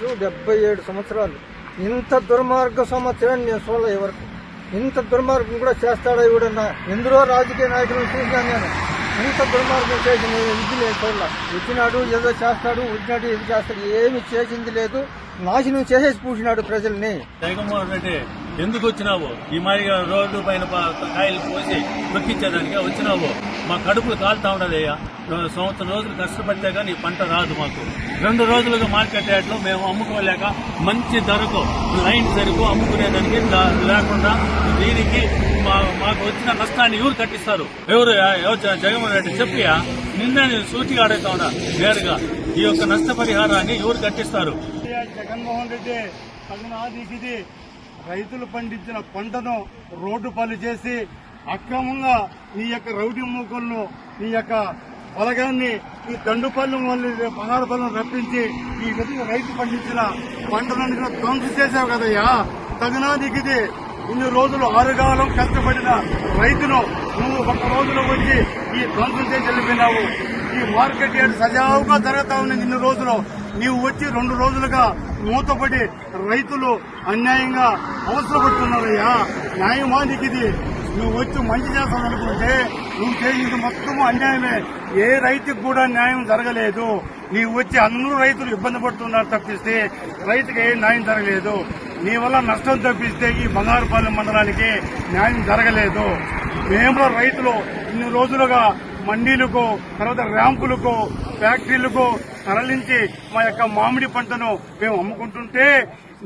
వయసు డెబ్బై ఏడు సంవత్సరాలు. ఇంత దుర్మార్గ సంవత్సరాన్ని నేను చూడలే ఎవరికి. ఇంత దుర్మార్గం కూడా చేస్తాడా ఇవిడన్నా ఎందరో రాజకీయ నాయకులను చూసినాను నేను. ఇంత దుర్మార్గం చేసిన ఇది లేదు చూడలే? వచ్చినాడు ఏదో చేస్తాడు వచ్చినాడు ఇది చేస్తాడు ఏమి చేసింది లేదు. నాశనం చేసేసి పూసినాడు ప్రజల్ని. జగన్మోహన్ రెడ్డి ఎందుకు వచ్చినావు? ఈ మాదిరిగా రోడ్డు పైన కాయలు పోసి తొక్కించేదానికి వచ్చినావు? మా కడుపులు కాలుతా ఉండదయ్యా సంవత్సరం రోజులు కష్టపడితే కానీ పంట రాదు మాకు. రెండు రోజులుగా మార్కెట్ యార్డ్లో మేము అమ్ముకోలేక మంచి ధరకు లైన్ ధరకు అమ్ముకునేదానికి లేకుండా దీనికి మా- మాకు వచ్చిన నష్టాన్ని ఎవరు కట్టిస్తారు? ఎవరు జగన్మోహన్ రెడ్డి చెప్పియా? నిన్న నేను సూటిగా అడుగుతా ఉన్నా నేరుగా. ఈ యొక్క నష్టపరిహారాన్ని ఎవరు కట్టిస్తారు? జగన్మోహన్ రెడ్డి రైతులు పండించిన పంటను రోడ్డు పని చేసి అక్రమంగా నీ యొక్క రౌడీ మూకలను నీ యొక్క పొలగాన్ని ఈ దండుపల్లి వాళ్ళు బంగారుపల్లిని రప్పించి ఈ విధంగా రైతు పండించిన పంటలను కూడా ధ్వంసం చేసావు కదయ్యా. తగినాదికి ఇన్ని రోజులు ఆరుగాలం కష్టపడిన రైతును నువ్వు ఒక రోజులో వచ్చి ఈ ధ్వంసం చేసి వెళ్ళిపోయినావు. ఈ మార్కెట్ యార్డ్ సజావుగా జరుగుతా ఉన్నది ఇన్ని రోజులు. నీవు వచ్చి రెండు రోజులుగా మూతపడి రైతులు అన్యాయంగా అవసరపడుతున్నారయ్యా. న్యాయమా నీకు ఇది. నువ్వు వచ్చి మంచి చేస్తావు అనుకుంటే నువ్వు చేసింది మొత్తం అన్యాయమే. ఏ రైతుకు కూడా న్యాయం జరగలేదు. నీవు వచ్చి అందరూ రైతులు ఇబ్బంది పడుతున్నారు తప్పిస్తే రైతుకి ఏ న్యాయం జరగలేదు. నీ వల్ల నష్టం తప్పిస్తే ఈ బంగారుపాలెం మండలానికి న్యాయం జరగలేదు. మేము రైతులు ఇన్ని రోజులుగా మండీలకు తర్వాత ర్యాంపులకు ఫ్యాక్టరీలకు తరలించి మా యొక్క మామిడి పంటను మేము అమ్ముకుంటుంటే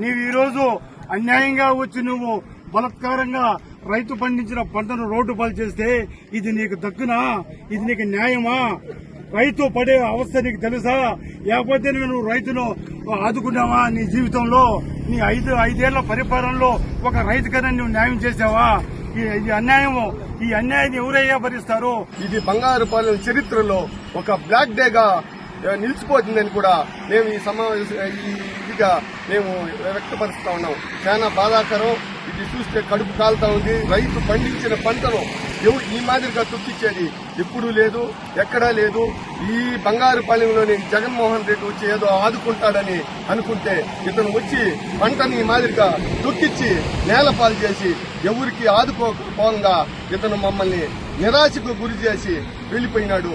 నీవు ఈరోజు అన్యాయంగా వచ్చి నువ్వు బలత్కారంగా రైతు పండించిన పంటను రోడ్డు పాలు చేస్తే ఇది నీకు దక్కునా? ఇది నీకు న్యాయమా? రైతు పడే అవస్థ నీకు తెలుసా? లేకపోతే నువ్వు రైతును ఆదుకున్నావా నీ జీవితంలో? నీ ఐదు ఐదేళ్ళ పరిపాలనలో ఒక రైతుకైనా నువ్వు న్యాయం చేసావా? ఈ- అన్యాయము ఈ అన్యాయాన్ని ఎవరయ్యా భరిస్తారు ఇది బంగారు పాలన చరిత్రలో ఒక బ్లాక్ డేగా నిలిచిపోతుందని కూడా మేము ఈ సమావేశ ఈ ఇదిగా మేము వ్యక్తపరుస్తా ఉన్నాం. చాలా బాధాకరం. ఇది చూస్తే కడుపు కాలుతా ఉంది. రైతు పండించిన పంటను ఎవ- ఈ మాదిరిగా తొక్కిచ్చేది ఎప్పుడూ లేదు ఎక్కడా లేదు. ఈ బంగారుపాలెంలోని జగన్మోహన్ రెడ్డి వచ్చి ఏదో ఆదుకుంటాడని అనుకుంటే ఇతను వచ్చి పంటని ఈ మాదిరిగా తొక్కిచ్చి నేలపాలు చేసి ఎవరికి ఆదుకోకపోగా ఇతను మమ్మల్ని నిరాశకు గురి చేసి వెళ్ళిపోయినాడు.